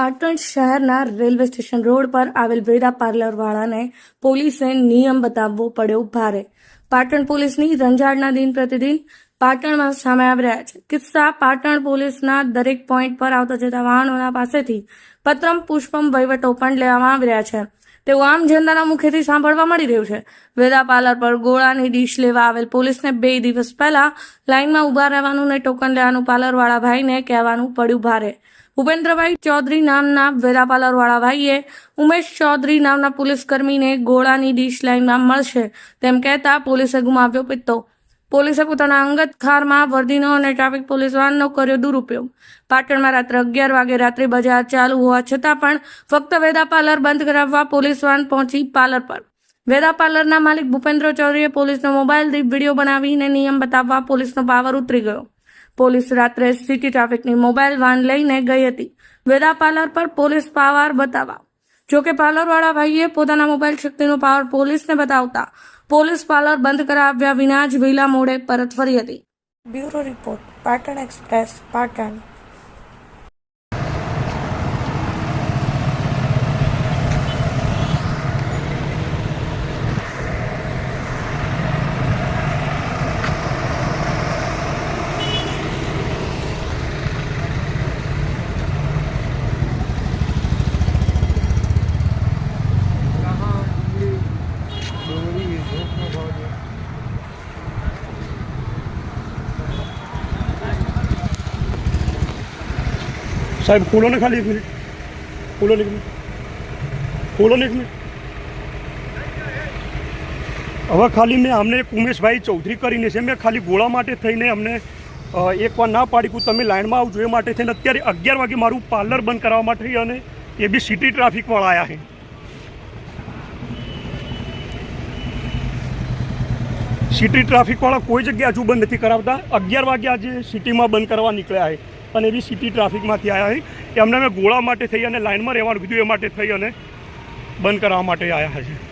પાટણ શહેરના railway station road પર આવેલ વેદા પાર્લરવાળાને પોલીસે નિયમ બતાવવો પડ્યો ભારે. પાટણ પોલીસની રંજાડના દિન પ્રતિદિન પાટણમાં સામે આવી રહ્યા છે. કિસ્સા પાટણ પોલીસના દરેક પોઈન્ટ પર આવતા જતા વાહનોના પાસેથી પત્રમ પુષ્પમ વહીવટો પણ લેવામાં આવી રહ્યા છે. તેવું આમ જનતાના મુખેથી સાંભળવા મળી રહ્યું છે. વેદા પાર્લર પર ગોળાની ડીશ લેવા આવેલ પોલીસને બે દિવસ પહેલા લાઇનમાં ઊભા રહેવાનું ને ટોકન લેવાનું પાર્લરવાળા ભાઈને કહેવાનું પડ્યું ભારે. ભૂપેન્દ્રભાઈ ચૌધરી નામના વેદા પાર્લરવાળા ભાઈએ ઉમેશ ચૌધરી નામના પોલીસકર્મીને ગોળાની ડીશ લાઈનમાં મળશે તેમ કહેતા પોલીસે ગુમાવ્યો પિત્તો. પોલીસે પોતાના અંગત ખારમાં વર્દીનો અને ટ્રાફિક પોલીસ વાહનનો કર્યો દુરુપયોગ. પાટણમાં રાત્રે અગિયાર વાગે રાત્રિ બજાર ચાલુ હોવા છતાં પણ ફક્ત વેદા પાર્લર બંધ કરાવવા પોલીસ વાહન પહોંચી પાર્લર પર. વેદા પાર્લરના માલિક ભૂપેન્દ્ર ચૌધરીએ પોલીસનો મોબાઈલથી વીડિયો બનાવીને નિયમ બતાવવા પોલીસનો પાવર ઉતરી ગયો. પોલીસ રાત્રે સિટી ટ્રાફિકની મોબાઈલ વાન લઈને ગઈ હતી. વેદા પાર્લર પર પોલીસ પાવર બતાવવા. જોકે પાર્લરવાળા ભાઈએ પોતાના મોબાઈલ શક્તિનો પાવર પોલીસને બતાવતા પોલીસ પાર્લર બંધ કરાવ્યા વિના જ વિલા મોડે પરત ફરી હતી. Bureau report, Patan express, Patan. સાહેબ ખોલો ને ખાલી એક મિનિટ. ખોલો ને એક મિનિટ. ખોલો ને એક મિનિટ. હવે ખાલી મેં અમને ઉમેશભાઈ ચૌધરી કરીને છે, મેં ખાલી ગોળા માટે થઈને અમને એકવાર ના પાડી તમે લાઇનમાં આવજો એ માટે થઈને અત્યારે અગિયાર વાગે મારું પાર્લર બંધ કરાવવા માટે અને એ બી સિટી ટ્રાફિકવાળા આવ્યા છે. સિટી ટ્રાફિકવાળા કોઈ જગ્યાએ હજુ બંધ નથી કરાવતા. અગિયાર વાગે આજે સિટીમાં બંધ કરવા નીકળ્યા છે. અને બી સિટી ટ્રાફિકમાંથી આવ્યા છે એમને મેં ગોળા માટે થઈ અને લાઇનમાં રહેવાનું કીધું એ માટે થઈ અને બંધ કરાવવા માટે આવ્યા છે